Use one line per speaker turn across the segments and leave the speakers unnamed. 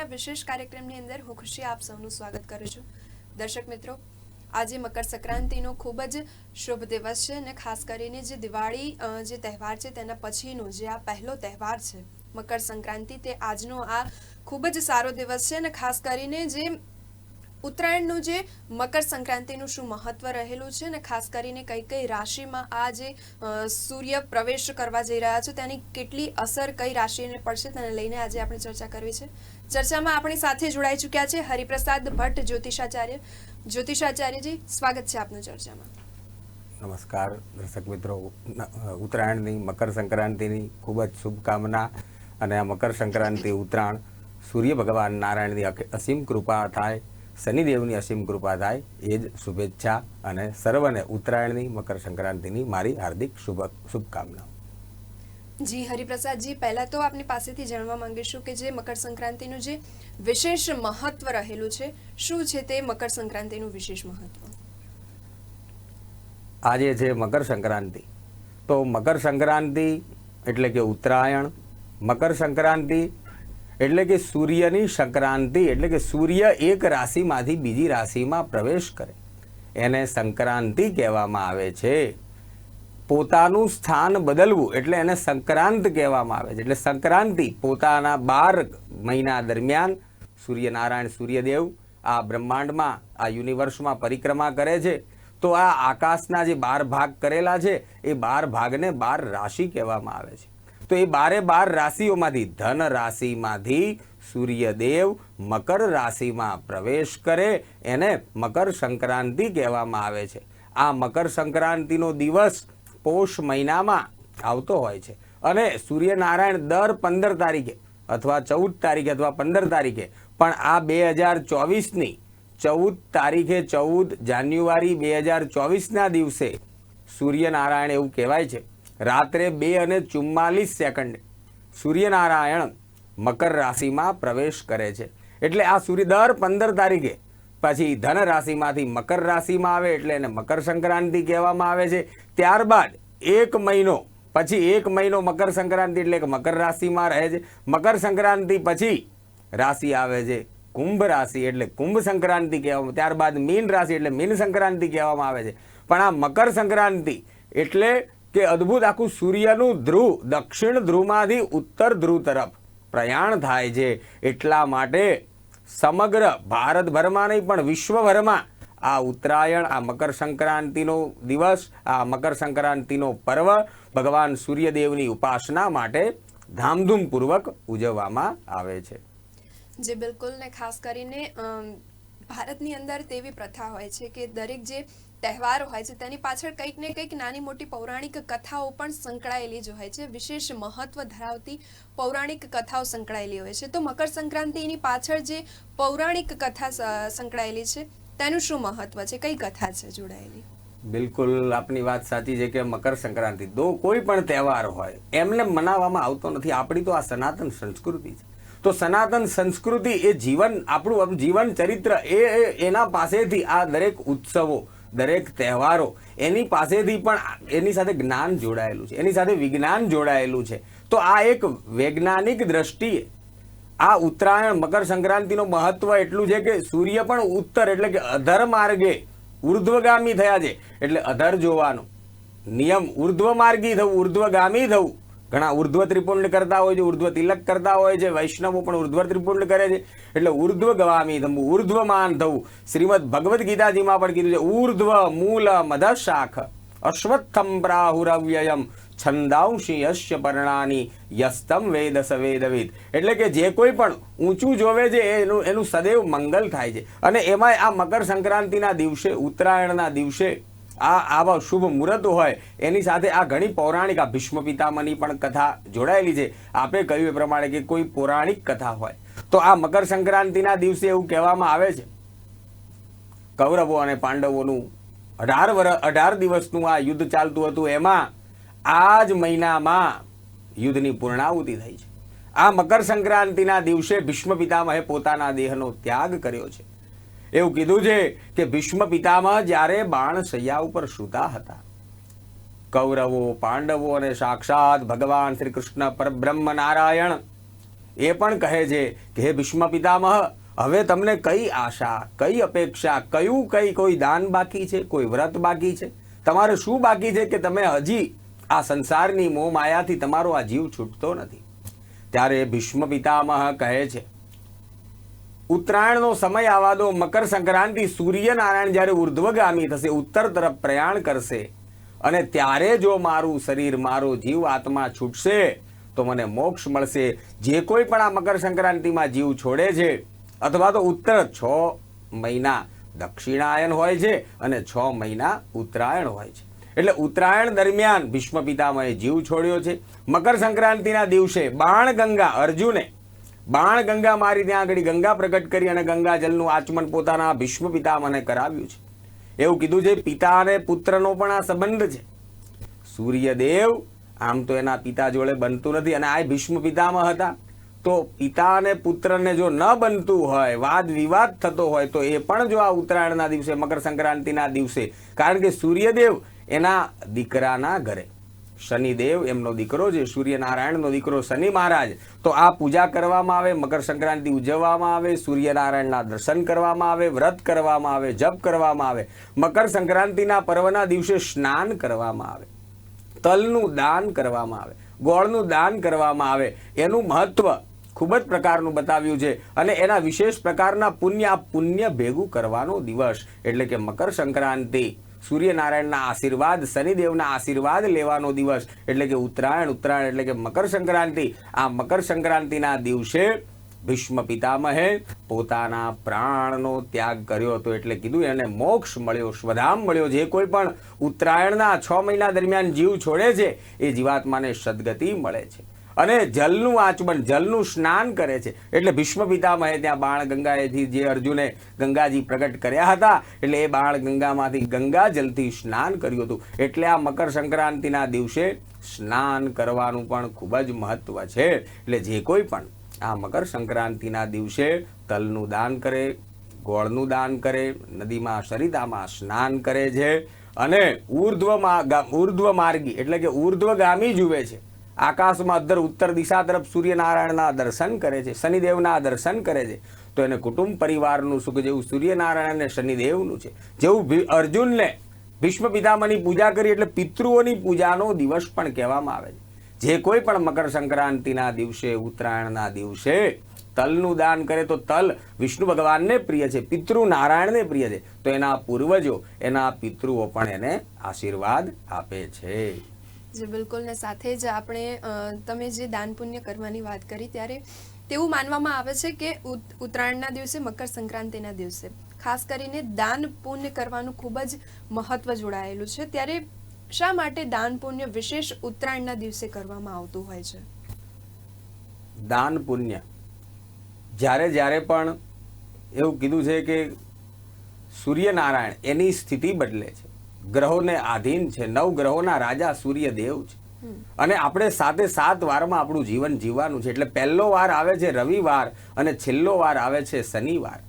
સંક્રાંતિના વિશેષ કાર્યક્રમની અંદર હું ખુશી આપ સૌનું સ્વાગત કરું છું. દર્શક મિત્રો, આજે મકર સંક્રાંતિનો ખૂબ જ શુભ દિવસ છે અને ખાસ કરીને જે દિવાળી જે તહેવાર છે તેના પછીનો જે આ પહેલો તહેવાર છે, મકર સંક્રાંતિ, તે આજનો આ ખૂબ જ સારો દિવસ છે અને ખાસ કરીને જે ઉત્તરાયણનું જે મકર સંક્રાંતિનું શું મહત્વ રહેલું છે અને ખાસ કરીને કઈ કઈ રાશિમાં આ જે સૂર્ય પ્રવેશ કરવા જઈ રહ્યા છે તેની કેટલી અસર કઈ રાશિને પડશે તેને લઈને આજે આપણે ચર્ચા કરવી છે. ચર્ચામાં આપણી સાથે જોડાઈ ચૂક્યા છે હરિપ્રસાદ ભટ્ટ જ્યોતિષાચાર્ય. જ્યોતિષાચાર્યજી, સ્વાગત છે આપનું ચર્ચામાં.
નમસ્કાર દર્શક મિત્રો. ઉત્તરાયણની મકર સંક્રાંતિની ખૂબ જ શુભકામના અને આ મકર સંક્રાંતિ ઉત્તરાયણ સૂર્ય ભગવાન નારાયણની અસીમ કૃપા થાય શનિદેવની અસીમ કૃપા થાય. એ જ શુભેચ્છા અને સર્વને ઉત્તરાયણની મકર સંક્રાંતિની મારી હાર્દિક શુભ શુભકામના.
જી હરિપ્રસાદજી પહેલાં તો આપની પાસેથી જાણવા માંગીશું કે જે મકર સંક્રાંતિનું જે વિશેષ મહત્વ રહેલું છે શું છે તે મકર સંક્રાંતિનું વિશેષ મહત્વ?
આજે છે મકર સંક્રાંતિ. તો મકર સંક્રાંતિ એટલે કે ઉત્તરાયણ. મકર સંક્રાંતિ એટલે કે સૂર્યની સંક્રાંતિ, એટલે કે સૂર્ય એક રાશિમાંથી બીજી રાશિમાં પ્રવેશ કરે. એને સંક્રાંતિ કહેવામાં આવે છે. પોતાનું સ્થાન બદલવું એટલે એને સંક્રાંત કહેવામાં આવે છે. એટલે સંક્રાંતિ પોતાના બાર મહિના દરમિયાન સૂર્યનારાયણ, સૂર્યદેવ આ બ્રહ્માંડમાં, આ યુનિવર્સમાં પરિક્રમા કરે છે. તો આ આકાશના જે બાર ભાગ કરેલા છે, એ બાર ભાગને બાર રાશિ કહેવામાં આવે છે. તો એ બારે બાર રાશિઓમાંથી ધન રાશિમાંથી સૂર્યદેવ મકર રાશિમાં પ્રવેશ કરે, એને મકર સંક્રાંતિ કહેવામાં આવે છે. આ મકર સંક્રાંતિનો દિવસ પોષ મહિનામાં આવતો હોય છે અને સૂર્યનારાયણ દર પંદર તારીખે અથવા ચૌદ તારીખે અથવા પંદર તારીખે, પણ આ બે હજાર ચોવીસની ચૌદ તારીખે ચૌદ જાન્યુઆરી બે હજાર ચોવીસના દિવસે સૂર્યનારાયણ એવું કહેવાય છે. રાત્રે બે અને ચુમ્માલીસ સેકન્ડે સૂર્યનારાયણ મકર રાશિમાં પ્રવેશ કરે છે. એટલે આ સૂર્ય દર પંદર તારીખે. પછી ધન રાશિમાંથી મકર રાશિમાં આવે એટલે એને મકર સંક્રાંતિ કહેવામાં આવે છે. ત્યારબાદ એક મહિનો, પછી એક મહિનો મકર સંક્રાંતિ એટલે મકર રાશિમાં રહે છે. મકર સંક્રાંતિ પછી રાશિ આવે છે કુંભ રાશિ એટલે કુંભ સંક્રાંતિ કહેવામાં, ત્યારબાદ મીન રાશિ એટલે મીન સંક્રાંતિ કહેવામાં આવે છે. પણ આ મકર સંક્રાંતિ એટલે કે અદ્ભુત આખું સૂર્યનું ધ્રુવ, દક્ષિણ ધ્રુવમાંથી ઉત્તર ધ્રુવ તરફ પ્રયાણ થાય છે. એટલા માટે સમગ્ર ભારતભરમાં નહીં, પણ વિશ્વભરમાં આ ઉત્તરાયણ, આ મકર સંક્રાંતિનો દિવસ, આ મકર સંક્રાંતિનો પર્વ ભગવાન સૂર્યદેવની ઉપાસના માટે ધામધૂમપૂર્વક ઉજવવામાં આવે છે.
જે બિલકુલ ને ખાસ કરીને ભારતની અંદર તેવી પ્રથા હોય છે કે દરેક જે તહેવારો હોય છે, તેની પાછળ કંઈક ને કંઈક નાની મોટી પૌરાણિક કથાઓ પણ સંકળાયેલી જ હોય છે. વિશેષ મહત્વ ધરાવતી પૌરાણિક કથાઓ સંકળાયેલી હોય છે. તો મકર સંક્રાંતિની પાછળ જે પૌરાણિક કથા સંકળાયેલી છે, તેનું શું મહત્વ છે? કઈ કથા છે જોડાયેલી?
બિલકુલ આપની વાત સાચી છે કે મકર સંક્રાંતિ દો કોઈ પણ તહેવાર હોય, એમને મનાવવામાં આવતો નથી. આપણી તો આ સનાતન સંસ્કૃતિ છે. તો સનાતન સંસ્કૃતિ એ જીવન, આપણું જીવન ચરિત્ર એ- એના પાસેથી આ દરેક ઉત્સવો દરેક તહેવારો એની પાસેથી પણ એની સાથે જ્ઞાન જોડાયેલું છે. એની સાથે વિજ્ઞાન જોડાયેલું છે. તો આ એક વૈજ્ઞાનિક દ્રષ્ટિએ આ ઉત્તરાયણ, મકર સંક્રાંતિનું મહત્વ એટલું છે કે સૂર્ય પણ ઉત્તર એટલે કે અધર માર્ગે ઉર્ધ્વગામી થયા છે. એટલે અધર જોવાનું. નિયમ ઉર્ધ્વ માર્ગી થવું, ઉર્ધ્વગામી થવું. ઘણા ઉર્ધ્વ ત્રિપુંડ કરતા હોય છે ઉર્ધ્વ તિલક કરતા હોય છે, વૈષ્ણવો પણ ઉર્ધ્વ ત્રિપુંડ કરે છે. એટલે ઉર્ધ્વ ગવામી થવું ઉર્ધ્વમાન થવું શ્રીમદ ભગવદ્ ગીતાજીમાં પણ કીધું છે, ઉર્ધ્વ મૂલ મધ શાખ અશ્વત્થમ પ્રાહુરવ્યયમ, છંદાંશી યશ્ય પર્ણાની, યસ્તમ વેદ સવેદવિદ એટલે કે જે કોઈ પણ ઊંચું જોવે છે, એનું એનું સદૈવ મંગલ થાય છે. અને એમાંય આ મકર સંક્રાંતિના દિવસે, ઉત્તરાયણના દિવસે આ આવા શુભ મુહૂર્ત હોય, એની સાથે આ ઘણી પૌરાણિક, આ ભીષ્મ પિતામહની પણ કથા જોડાયેલી છે. આપે કહ્યું એ પ્રમાણે કે કોઈ પૌરાણિક કથા હોય. તો આ મકર સંક્રાંતિના દિવસે એવું કહેવામાં આવે છે. કૌરવો અને પાંડવોનું અઢાર વર, અઢાર દિવસનું આ યુદ્ધ ચાલતું હતું. એમાં આ જ મહિનામાં યુદ્ધની પૂર્ણાહુતિ થઈ છે. આ મકર સંક્રાંતિના દિવસે ભીષ્મ પિતામહે પોતાના દેહનો ત્યાગ કર્યો છે. એવું કીધું છે કે ભીષ્મ પિતામહ જ્યારે બાણ શૈયા ઉપર સૂતા હતા. કૌરવો, પાંડવો અને સાક્ષાત ભગવાન શ્રી કૃષ્ણ પરબ્રહ્મ નારાયણ એ પણ કહે છે કે હે ભીષ્મ પિતામહ, હવે તમને કઈ આશા, કઈ અપેક્ષા, કયું કઈ કોઈ દાન બાકી છે, કોઈ વ્રત બાકી છે? તમારે શું બાકી છે કે તમે હજી આ સંસારની મોહ માયાથી તમારો આ જીવ છૂટતો નથી? ત્યારે ભીષ્મ પિતામહ કહે છે ઉત્તરાયણનો સમય આવવા દો, મકર સંક્રાંતિ સૂર્યનારાયણ જ્યારે ઉર્ધ્વગામી થશે, ઉત્તર તરફ પ્રયાણ કરશે અને ત્યારે જો મારું શરીર, મારો જીવ આત્મા છૂટશે, તો મને મોક્ષ મળશે. જે કોઈ પણ આ મકર સંક્રાંતિમાં જીવ છોડે છે, અથવા તો ઉત્તર છ મહિના દક્ષિણાયન હોય છે અને છ મહિના ઉત્તરાયણ હોય છે. એટલે ઉત્તરાયણ દરમિયાન ભીષ્મ પિતામહે જીવ છોડ્યો છે. મકર સંક્રાંતિના દિવસે બાણ ગંગા અર્જુને બાણ ગંગા મારી ત્યાં આગળ ગંગા પ્રગટ કરી અને ગંગા જલનું આચમન પોતાના ભીષ્મ પિતામહને કરાવ્યું છે. એવું કીધું છે, પિતા અને પુત્રનો પણ આ સંબંધ છે. સૂર્યદેવ આમ તો એના પિતા જોડે બનતું નથી અને આ ભીષ્મ પિતામાં હતા. તો પિતા અને પુત્રને જો ન બનતું હોય, વાદ વિવાદ થતો હોય, તો એ પણ જો આ ઉત્તરાયણના દિવસે મકર સંક્રાંતિના દિવસે. કારણ કે સૂર્યદેવ એના દીકરાના ઘરે. શનિદેવ એમનો દીકરો છે, સૂર્યનારાયણનો દીકરો શનિ મહારાજ. તો આ પૂજા કરવામાં આવે, મકર સંક્રાંતિ ઉજવવામાં આવે, સૂર્યનારાયણના દર્શન કરવામાં આવે, વ્રત કરવામાં આવે, જપ કરવામાં આવે. મકર સંક્રાંતિના પર્વના દિવસે સ્નાન કરવામાં આવે. તલનું દાન કરવામાં આવે, ગોળનું દાન કરવામાં આવે. એનું મહત્વ ખૂબ જ પ્રકારનું બતાવ્યું છે અને એના વિશેષ પ્રકારના પુણ્ય આ પુણ્ય ભેગું કરવાનો દિવસ. એટલે કે મકર સંક્રાંતિ. સૂર્યનારાયણના આશીર્વાદ, શનિદેવના આશીર્વાદ લેવાનો દિવસ. એટલે કે ઉત્તરાયણ ઉત્તરાયણ એટલે કે મકર સંક્રાંતિ. આ મકર સંક્રાંતિના દિવસે ભીષ્મ પિતામહે પોતાના પ્રાણનો ત્યાગ કર્યો હતો. એટલે કીધું એને મોક્ષ મળ્યો સ્વધામ મળ્યો. જે કોઈ પણ ઉત્તરાયણના છ મહિના દરમિયાન જીવ છોડે છે, એ જીવાત્માને સદગતિ મળે છે. અને જલનું આચમન, જલનું સ્નાન કરે છે. એટલે ભીષ્મ પિતામહે ત્યાં બાણ ગંગાએથી જે અર્જુને ગંગાજી પ્રગટ કર્યા હતા, એટલે એ બાણ ગંગામાંથી ગંગા જલથી સ્નાન કર્યું હતું. એટલે આ મકર સંક્રાંતિના દિવસે સ્નાન કરવાનું પણ ખૂબ જ મહત્વ છે. એટલે જે કોઈ પણ આ મકર સંક્રાંતિના દિવસે તલનું દાન કરે, ગોળનું દાન કરે, નદીમાં સરિતામાં સ્નાન કરે છે અને ઉર્ધ્વમાં ગા- ઉર્ધ્વ માર્ગી એટલે કે ઉર્ધ્વગામી જુએ છે. આકાશમાં અધર, ઉત્તર દિશા તરફ સૂર્યનારાયણના દર્શન કરે છે, શનિદેવના દર્શન કરે છે. તો એને કુટુંબ પરિવારનું સુખ જેવું સૂર્યનારાયણ અને શનિદેવનું છે. જેવું અર્જુનને ભીષ્મ પિતામાની પૂજા કરી એટલે પિતૃઓની પૂજાનો દિવસ પણ કહેવામાં આવે છે. જે કોઈ પણ મકર સંક્રાંતિના દિવસે, ઉત્તરાયણના દિવસે તલનું દાન કરે, તો તલ વિષ્ણુ ભગવાનને પ્રિય છે પિતૃ નારાયણને પ્રિય છે. તો એના પૂર્વજો, એના પિતૃઓ પણ એને આશીર્વાદ આપે છે.
જે બિલકુલ ને સાથે જ આપણે તમે જે દાન પુણ્ય કરવાની વાત કરી ત્યારે તેવું માનવામાં આવે છે કે ઉત્તરાયણના દિવસે, મકર સંક્રાંતિના દિવસે. ખાસ કરીને દાન પુણ્ય કરવાનું ખૂબ જ મહત્વ જોડાયેલું છે. ત્યારે શા માટે દાન પુણ્ય વિશેષ ઉત્તરાયણના દિવસે કરવામાં આવતું હોય છે?
દાન પુણ્ય. જ્યારે જ્યારે પણ એવું કીધું છે કે સૂર્યનારાયણ એની સ્થિતિ બદલે છે. ગ્રહોને આધીન છે. નવ ગ્રહોના રાજા સૂર્યદેવ છે. અને આપણે સાતે સાત વારમાં આપણું જીવન જીવવાનું છે. એટલે પહેલો વાર આવે છે રવિવાર અને છેલ્લો વાર આવે છે શનિવાર.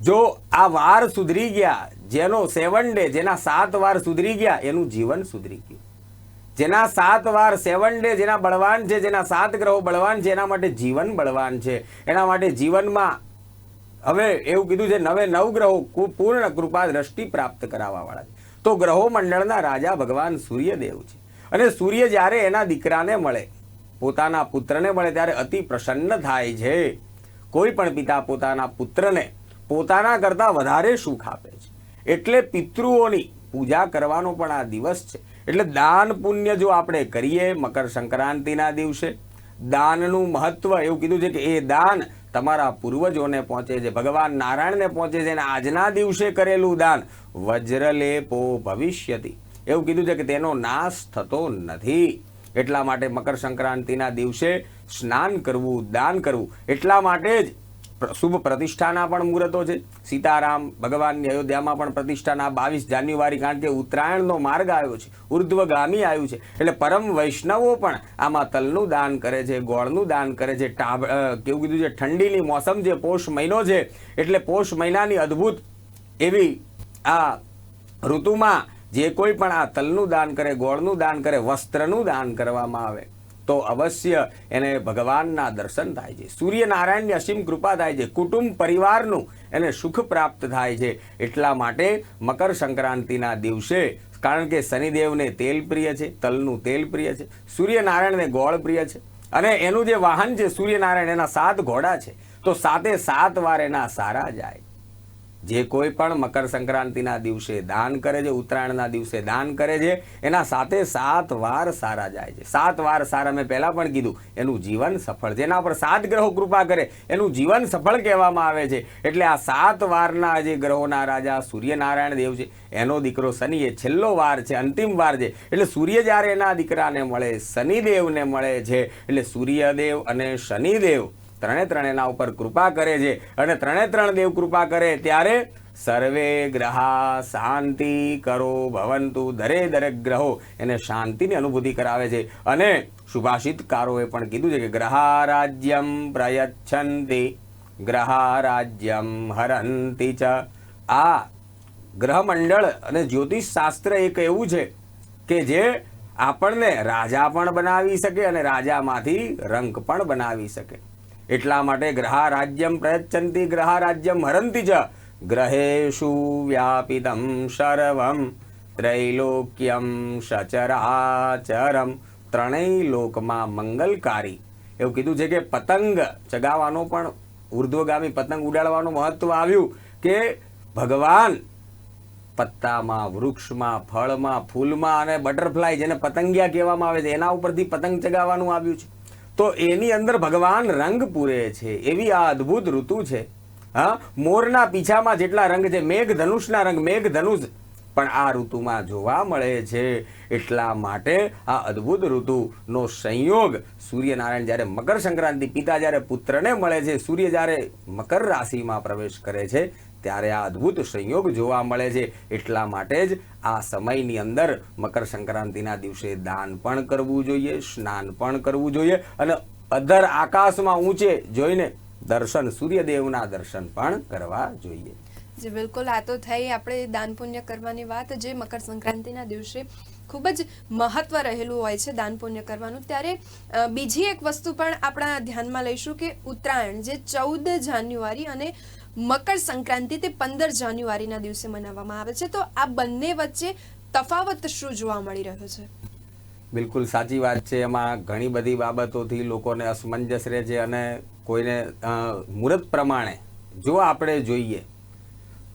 જો આ વાર સુધરી ગયા, જેનો સેવન ડે જેના સાત વાર સુધરી ગયા, એનું જીવન સુધરી ગયું. જેના સાત વાર સેવન ડે જેના બળવાન છે, જેના સાત ગ્રહો બળવાન છે, એના માટે જીવન બળવાન છે. એના માટે જીવનમાં હવે એવું કીધું છે, નવે નવ ગ્રહો પૂર્ણ કૃપા દ્રષ્ટિ પ્રાપ્ત કરાવવા વાળા છે. તો ગ્રહો મંડળના રાજા ભગવાન સૂર્યદેવ છે. અને સૂર્ય જ્યારે એના દીકરાને મળે, પોતાના પુત્રને મળે ત્યારે અતિ પ્રસન્ન થાય છે. કોઈ પણ પિતા પોતાના પુત્રને પોતાના કરતાં વધારે સુખ આપે છે. એટલે પિતૃઓની પૂજા કરવાનો પણ આ દિવસ છે. એટલે દાન પુણ્ય જો આપણે કરીએ, મકર સંક્રાંતિના દિવસે, દાનનું મહત્વ એવું કીધું છે કે એ દાન તમારા પૂર્વજોને પહોંચે છે. ભગવાન નારાયણને પહોંચે છે અને આજના દિવસે કરેલું દાન વજ્રલેપો ભવિષ્યતિ. એવું કીધું છે કે તેનો નાશ થતો નથી. એટલા માટે મકર સંક્રાંતિના દિવસે સ્નાન કરવું, દાન કરવું. એટલા માટે જ શુભ પ્રતિષ્ઠાના પણ મુહૂર્તો છે. સીતારામ ભગવાનની અયોધ્યામાં પણ પ્રતિષ્ઠાના બાવીસ જાન્યુઆરી કારણ કે ઉત્તરાયણનો માર્ગ આવ્યો છે. ઉર્ધ્વગામી આવ્યું છે. એટલે પરમ વૈષ્ણવો પણ આમાં તલનું દાન કરે છે, ગોળનું દાન કરે છે, ટાબ કેવું કીધું છે, ઠંડીની મોસમ છે પોષ મહિનો છે, એટલે પોષ મહિનાની અદ્ભુત એવી આ ઋતુમાં જે કોઈ પણ આ તલનું દાન કરે, ગોળનું દાન કરે, વસ્ત્રનું દાન કરવામાં આવે. તો અવશ્ય એને ભગવાનના દર્શન થાય છે. સૂર્યનારાયણની અસીમ કૃપા થાય છે. કુટુંબ પરિવારનું એને સુખ પ્રાપ્ત થાય છે. એટલા માટે મકર સંક્રાંતિના દિવસે, કારણ કે શનિદેવને તેલ પ્રિય છે, તલનું તેલ પ્રિય છે, સૂર્યનારાયણને ગોળ પ્રિય છે અને એનું જે વાહન છે, સૂર્યનારાયણ એના સાત ઘોડા છે. તો સાતે સાત વાર એના સારા જાય. જે કોઈ પણ મકર સંક્રાંતિના દિવસે દાન કરે છે, ઉત્તરાયણના દિવસે દાન કરે છે, એના સાથે સાત વાર સારા જાય છે. સાત વાર સારા મેં પહેલાં પણ કીધું, એનું જીવન સફળ જેના પર સાત ગ્રહો કૃપા કરે, એનું જીવન સફળ કહેવામાં આવે છે. એટલે આ સાત વારના જે ગ્રહોના રાજા સૂર્યનારાયણ દેવ છે, એનો દીકરો શનિ એ છેલ્લો વાર છે, અંતિમ વાર છે. એટલે સૂર્ય જ્યારે એના દીકરાને મળે, શનિદેવને મળે છે. એટલે સૂર્યદેવ અને શનિદેવ ત્રણે ત્રણેના ઉપર કૃપા કરે છે અને ત્રણે ત્રણ દેવ કૃપા કરે ત્યારે સર્વે ગ્રહા શાંતિ કરો, ભવંતુ દરે દરેક ગ્રહો. એને શાંતિની અનુભૂતિ કરાવે છે. અને સુભાષિતકારોએ પણ કીધું છે કે ગ્રહા રાજ્યમ ગ્રહારાજ્યમ ગ્રહા રાજ્યમ હરંતિ ચ. આ ગ્રહમંડળ અને જ્યોતિષ શાસ્ત્ર એક એવું છે કે જે આપણને રાજા પણ બનાવી શકે અને રાજામાંથી રંક પણ બનાવી શકે. એટલા માટે ગ્રહા રાજ્યમ ગ્રહારાજ્યમ ગ્રહા રાજ્યમ હરંતિ જ ગ્રહેશુ વ્યાપિતમ સર્વમ ત્રૈલોક્યમ સચરાચરમ ત્રણેય લોકમાં મંગલકારી. એવું કીધું છે કે પતંગ ચગાવવાનો પણ ઉર્ધ્વગામી પતંગ ઉડાડવાનું મહત્વ આવ્યું કે ભગવાન પત્તામાં, વૃક્ષમાં, ફળમાં, ફૂલમાં અને બટરફ્લાય જેને પતંગિયા કહેવામાં આવે છે, એના ઉપરથી પતંગ ચગાવવાનું આવ્યું છે. તો એની અંદર ભગવાન રંગ પૂરે છે, એવી આ અદ્ભુત ઋતુ છે. હા, મોરના પીછામાં જેટલા રંગ છે, મેઘધનુષના રંગ, મેઘધનુષ. પણ આ ઋતુમાં જોવા મળે છે, એટલા માટે આ અદ્ભુત ઋતુનો સંયોગ. સૂર્યનારાયણ જ્યારે મકર સંક્રાંતિ પિતા જ્યારે પુત્રને મળે છે, સૂર્ય જ્યારે મકર રાશિમાં પ્રવેશ કરે છે ત્યારે આ અદ્ભુત સંયોગ જોવા મળે છે. એટલા માટે જ આ સમયની અંદર મકર સંક્રાંતિના દિવસે દાન પણ કરવું જોઈએ, સ્નાન પણ કરવું જોઈએ અને અધર આકાશમાં ઊંચે જોઈને દર્શન, સૂર્યદેવના દર્શન પણ કરવા જોઈએ.
જે, બિલકુલ. આ તો થઈ આપણે દાન પુણ્ય કરવાની વાત. જે મકર સંક્રાંતિના દિવસે ખૂબ જ મહત્વ રહેલું હોય છે દાન પુણ્ય કરવાનું. ત્યારે બીજી એક વસ્તુ પણ આપણા ધ્યાનમાં લઈશું કે ઉત્તરાયણ, જે ચૌદ જાન્યુઆરી અને મકર સંક્રાંતિ તે પંદર જાન્યુઆરીના દિવસે મનાવવામાં આવે છે. તો આ બંને વચ્ચે તફાવત શું જોવા મળી રહ્યો છે?
બિલકુલ સાચી વાત છે. એમાં ઘણી બધી બાબતોથી લોકોને અસમંજસ રહે છે અને કોઈને મુહૂર્ત પ્રમાણે જો આપણે જોઈએ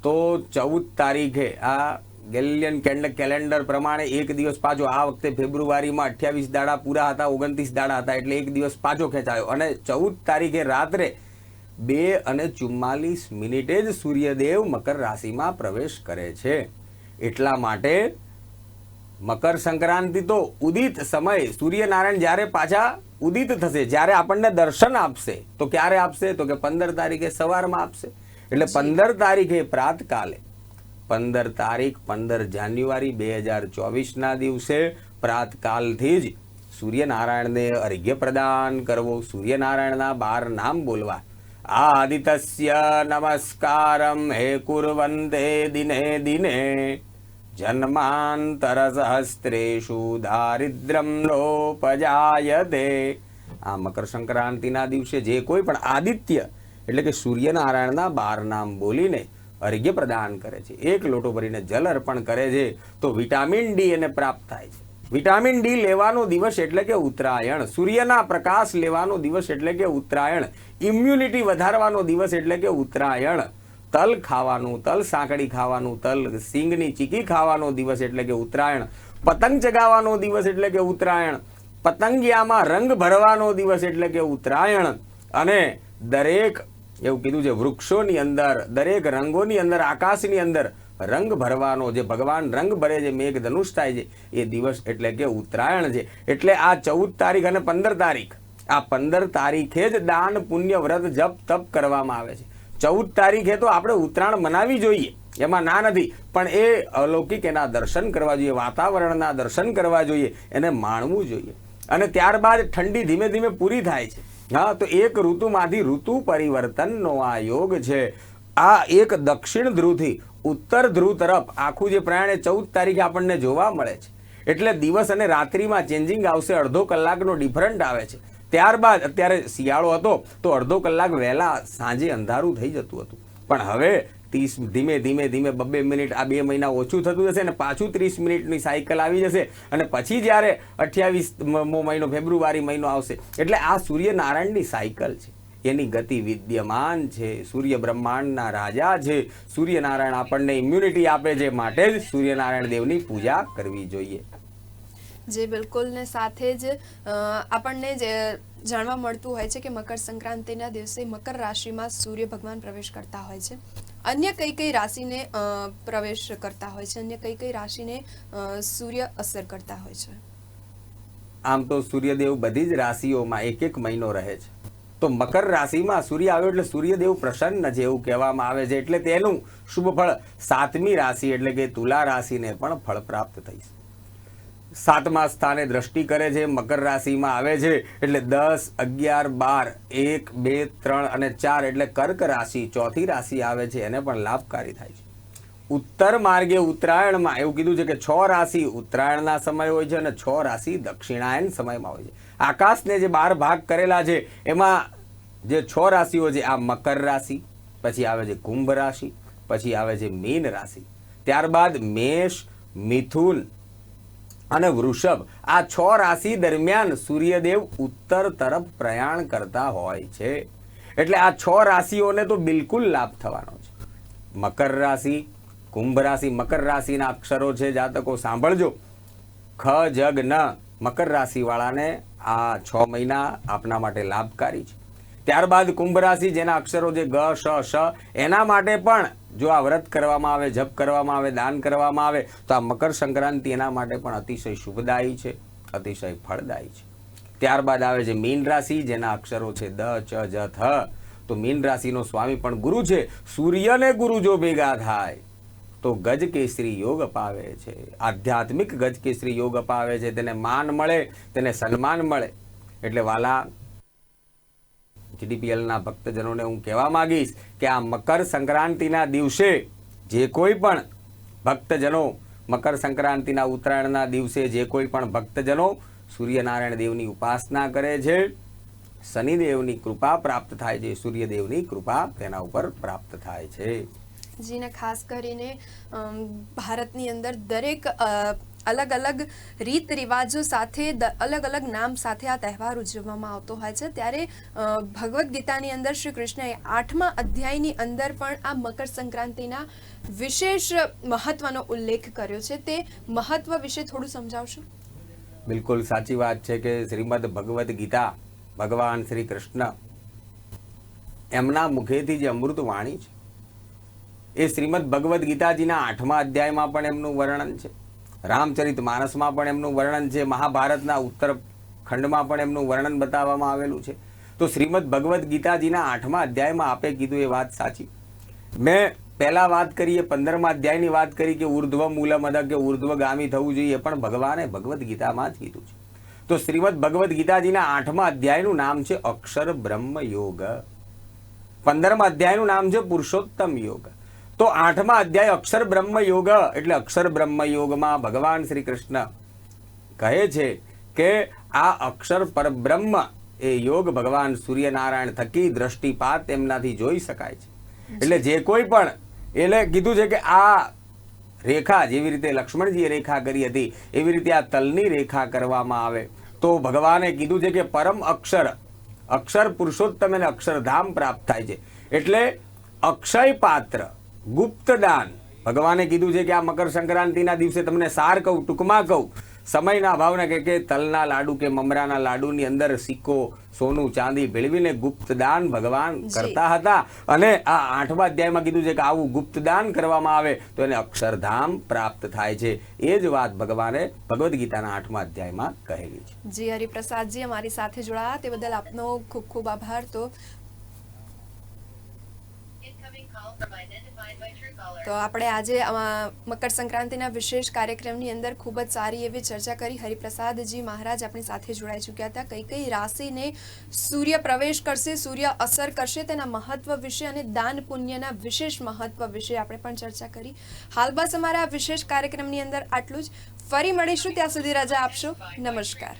તો ચૌદ તારીખે આ ગેલિયન કેલેન્ડર પ્રમાણે એક દિવસ પાછો આ વખતે ફેબ્રુઆરીમાં અઠ્યાવીસ દાડા પૂરા હતા, ઓગણત્રીસ દાડા હતા, એટલે એક દિવસ પાછો ખેંચાયો. અને ચૌદ તારીખે રાત્રે બે અને ચુમ્માલીસ મિનિટે જ સૂર્યદેવ મકર રાશિમાં પ્રવેશ કરે છે. એટલા માટે મકર સંક્રાંતિ તો ઉદિત સમય સૂર્યનારાયણ જ્યારે પાછા ઉદિત થશે જ્યારે આપણને દર્શન આપશે તો ક્યારે આપશે? તો કે પંદર તારીખે સવારમાં આપશે. એટલે પંદર તારીખે પ્રાતકાલે. પંદર તારીખ પંદર જાન્યુઆરી બે હજાર ચોવીસના દિવસે પ્રાતકાલથી જ સૂર્યનારાયણને અર્ઘ્ય પ્રદાન કરવો સૂર્યનારાયણના બાર નામ બોલવા આદિત્ય નમસ્કારમ હે કુર્વંતે દિને દિને જન્માંતર સહસ્ત્રેષુ દારિદ્ર્યમ લોપજાયતે આ મકર સંક્રાંતિના દિવસે જે કોઈ પણ આદિત્ય એટલે કે સૂર્યનારાયણના બાર નામ બોલીને અર્ઘ્ય પ્રદાન કરે છે એક લોટો ભરીને જલ અર્પણ કરે છે તો વિટામિન ડી એને પ્રાપ્ત થાય છે વિટામિન ડી લેવાનો દિવસ એટલે કે ઉત્તરાયણ. સૂર્યના પ્રકાશ લેવાનો દિવસ એટલે કે ઉત્તરાયણ. ઇમ્યુનિટી વધારવાનો દિવસ એટલે કે ઉત્તરાયણ. તલ ખાવાનું, તલ સાંકળી ખાવાનું, તલ સિંગની ચીકી ખાવાનો દિવસ એટલે કે ઉત્તરાયણ. પતંગ ચગાવવાનો દિવસ એટલે કે ઉત્તરાયણ. પતંગિયામાં રંગ ભરવાનો દિવસ એટલે કે ઉત્તરાયણ. અને દરેક, એવું કીધું છે, વૃક્ષોની અંદર, દરેક રંગોની અંદર, આકાશની અંદર રંગ ભરવાનો જે ભગવાન રંગ ભરે છે મેઘ ધનુષ થાય છે, એ દિવસ એટલે કે ઉત્તરાયણ છે. એટલે આ ચૌદ તારીખ અને પંદર તારીખ, આ પંદર તારીખે જ દાન, પુણ્ય, વ્રત, જપ, તપ કરવામાં આવે છે. ચૌદ તારીખે તો આપણે ઉત્તરાયણ મનાવી જોઈએ. એમાં ના નથી, પણ એ અલૌકિક એના દર્શન કરવા જોઈએ, વાતાવરણના દર્શન કરવા જોઈએ, એને માણવું જોઈએ. અને ત્યારબાદ ઠંડી ધીમે ધીમે પૂરી થાય છે. હા, તો એક ઋતુમાંથી ઋતુ પરિવર્તનનો આ યોગ છે. આ એક દક્ષિણ ધ્રુવથી ઉત્તર ધ્રુવ તરફ આખું જે પ્રયાણ એ ચૌદ તારીખે આપણને જોવા મળે છે. એટલે દિવસ અને રાત્રિમાં ચેન્જિંગ આવશે, અડધો કલાકનો ડિફરન્ટ આવે છે. ત્યારબાદ અત્યારે શિયાળો હતો, તો અડધો કલાક વહેલા સાંજે અંધારું થઈ જતું હતું. પણ હવે ત્રીસ ધીમે ધીમે ધીમે બબ્બે મિનિટ આ બે મહિના ઓછું થતું જશે અને પાછું ત્રીસ મિનિટની સાયકલ આવી જશે અને પછી જ્યારે અઠ્યાવીસ મહિનો, ફેબ્રુઆરી મહિનો આવશે. એટલે આ સૂર્યનારાયણની સાયકલ છે. એની ગતિ વિદ્યમાન છે. સૂર્ય બ્રહ્માંડના રાજા છે. સૂર્યનારાયણ આપણને ઇમ્યુનિટી આપે છે માટે જ સૂર્યનારાયણ દેવની પૂજા કરવી જોઈએ.
જે બિલકુલ ને સાથે જ આપણને જે જાણવા મળતું હોય છે કે મકર સંક્રાંતિના દિવસે મકર રાશિમાં સૂર્ય ભગવાન પ્રવેશ કરતા હોય છે. અન્ય કઈ કઈ રાશિને પ્રવેશ કરતા હોય છે? અન્ય કઈ કઈ રાશિને સૂર્ય અસર કરતા હોય છે?
આમ તો સૂર્યદેવ બધી જ રાશિઓમાં એક એક મહિનો રહે છે. તો મકર રાશિમાં સૂર્ય આવ્યો એટલે સૂર્યદેવ પ્રસન્ન છે એવું કહેવામાં આવે છે. એટલે તેનું શુભ ફળ સાતમી રાશિ એટલે કે તુલા રાશિને પણ ફળ પ્રાપ્ત થઈ સાતમા સ્થાને દ્રષ્ટિ કરે છે, મકર રાશિમાં આવે છે એટલે દસ, અગિયાર, બાર, એક, બે, ત્રણ અને ચાર એટલે કર્ક રાશિ ચોથી રાશિ આવે છે, એને પણ લાભકારી થાય છે. ઉત્તર માર્ગે ઉત્તરાયણમાં એવું કીધું છે કે છ રાશિ ઉત્તરાયણના સમય હોય છે અને છ રાશિ દક્ષિણાયન સમયમાં હોય છે. આકાશને જે બાર ભાગ કરેલા છે, એમાં જે છ રાશિઓ છે, આ મકર રાશિ, પછી આવે છે કુંભ રાશિ, પછી આવે છે મીન રાશિ. ત્યારબાદ મેષ, મિથુન અને વૃષભ આ છ રાશિ દરમિયાન સૂર્યદેવ ઉત્તર તરફ પ્રયાણ કરતા હોય છે. એટલે આ છ રાશિઓને તો બિલકુલ લાભ થવાનો છે. મકર રાશિ કુંભ રાશિ મકર રાશિના અક્ષરો છે, જાતકો સાંભળજો. ખ, જગ, ન મકર રાશિવાળાને આ છ મહિના આપના માટે લાભકારી છે. ત્યારબાદ કુંભ રાશિ જેના અક્ષરો છે, ગ, શ શ, એના માટે પણ જો આ વ્રત કરવામાં આવે, જપ કરવામાં આવે, દાન કરવામાં આવે, તો આ મકર સંક્રાંતિ એના માટે પણ અતિશય શુભદાયી છે, અતિશય ફળદાયી છે. ત્યારબાદ આવે છે મીન રાશિ જેના અક્ષરો છે, દ, ચ, જ, થ. તો મીન રાશિનો સ્વામી પણ ગુરુ છે. સૂર્યને ગુરુ જો ભેગા થાય તો ગજકેસરી યોગ અપાવે છે. આધ્યાત્મિક ગજકેસરી યોગ અપાવે છે. તેને માન મળે, તેને સન્માન મળે. એટલે વાલા, જીડીપીએલના ભક્તજનોને હું કહેવા માંગીશ કે આ મકર સંક્રાંતિના દિવસે જે કોઈ પણ ભક્તજનો, મકર સંક્રાંતિના ઉત્તરાયણના દિવસે જે કોઈ પણ ભક્તજનો સૂર્યનારાયણ દેવની ઉપાસના કરે છે, શનિદેવની કૃપા પ્રાપ્ત થાય છે. સૂર્યદેવની કૃપા તેના ઉપર પ્રાપ્ત થાય છે.
જીને ખાસ કરીને ભારતની અંદર દરેક અલગ અલગ રીત રિવાજો સાથે અલગ અલગ નામ સાથે આ તહેવાર ઉજવવામાં આવતો હોય છે. ત્યારે ભગવદ્ ગીતાની અંદર શ્રી કૃષ્ણએ આઠમા અધ્યાયની અંદર પણ આ મકર સંક્રાંતિના વિશેષ મહત્વનો ઉલ્લેખ કર્યો છે. તે મહત્વ વિશે થોડું સમજાવશો?
બિલકુલ સાચી વાત છે કે શ્રીમદ ભગવદ્ ગીતા ભગવાન શ્રી કૃષ્ણ એમના મુખેથી જે અમૃત વાણી છે. એ શ્રીમદ ભગવદ્ ગીતાજીના આઠમા અધ્યાયમાં પણ એમનું વર્ણન છે. રામચરિત માનસમાં પણ એમનું વર્ણન છે. મહાભારતના ઉત્તર ખંડમાં પણ એમનું વર્ણન બતાવવામાં આવેલું છે. તો શ્રીમદ ભગવદ્ ગીતાજીના આઠમા અધ્યાયમાં આપે કીધું એ વાત સાચી. મેં પહેલા વાત કરીએ પંદરમા અધ્યાયની વાત કરી કે ઉર્ધ્વ મૂલમ અદ કે ઉર્ધ્વગામી થવું જોઈએ એ પણ ભગવાને ભગવદ્ ગીતામાં જ કીધું છે. તો શ્રીમદ ભગવદ્ ગીતાજીના આઠમા અધ્યાયનું નામ છે અક્ષર બ્રહ્મ યોગ પંદરમા અધ્યાયનું નામ છે પુરુષોત્તમ યોગ. તો આઠમા અધ્યાય અક્ષર બ્રહ્મ યોગ, એટલે અક્ષર બ્રહ્મ યોગમાં ભગવાન શ્રી કૃષ્ણ કહે છે કે આ અક્ષર પરબ્રહ્મ એ યોગ ભગવાન સૂર્યનારાયણ થકી દ્રષ્ટિપાત તેમનાથી જોઈ શકાય છે. એટલે જે કોઈ પણ, એટલે કીધું છે કે આ રેખા જેવી રીતે લક્ષ્મણજીએ રેખા કરી હતી, એવી રીતે આ તલની રેખા કરવામાં આવે. તો ભગવાને કીધું છે કે પરમ અક્ષર અક્ષર પુરુષોત્તમ અને અક્ષરધામ પ્રાપ્ત થાય છે. એટલે અક્ષય પાત્ર ગુપ્તદાન. ભગવાને કીધું છે કે આ મકર સંક્રાંતિના દિવસે તમને સાર કહું ટૂંકમાં કહું. સમયના ભાવને કે કે તલના લાડુ કે મમરાના લાડુની અંદર સિક્કો સોનું ચાંદી ભેળવીને ગુપ્તદાન ભગવાન કરતા હતા. અને આ આઠમા અધ્યાયમાં કીધું છે કે આવું ગુપ્તદાન કરવામાં આવે તો એને અક્ષરધામ પ્રાપ્ત થાય છે. એ જ વાત ભગવાને ભગવદ્ ગીતાના આઠમા અધ્યાયમાં કહેલી છે.
જી હરિપ્રસાદજી અમારી સાથે જોડાયા. તે બદલ આપનો ખૂબ ખૂબ આભાર. તો તો આપણે આજે મકર સંક્રાંતિના વિશેષ કાર્યક્રમની અંદર ખૂબ જ સારી એવી ચર્ચા કરી. હરિપ્રસાદજી મહારાજ આપણી સાથે જોડાઈ ચૂક્યા હતા. કઈ કઈ રાશિને સૂર્ય પ્રવેશ કરશે, સૂર્ય અસર કરશે તેના મહત્વ વિશે અને દાન પુણ્યના વિશેષ મહત્વ વિશે આપણે પણ ચર્ચા કરી. હાલ બસ અમારા વિશેષ કાર્યક્રમની અંદર આટલું જ. ફરી મળીશું, ત્યાં સુધી રજા આપશો. નમસ્કાર.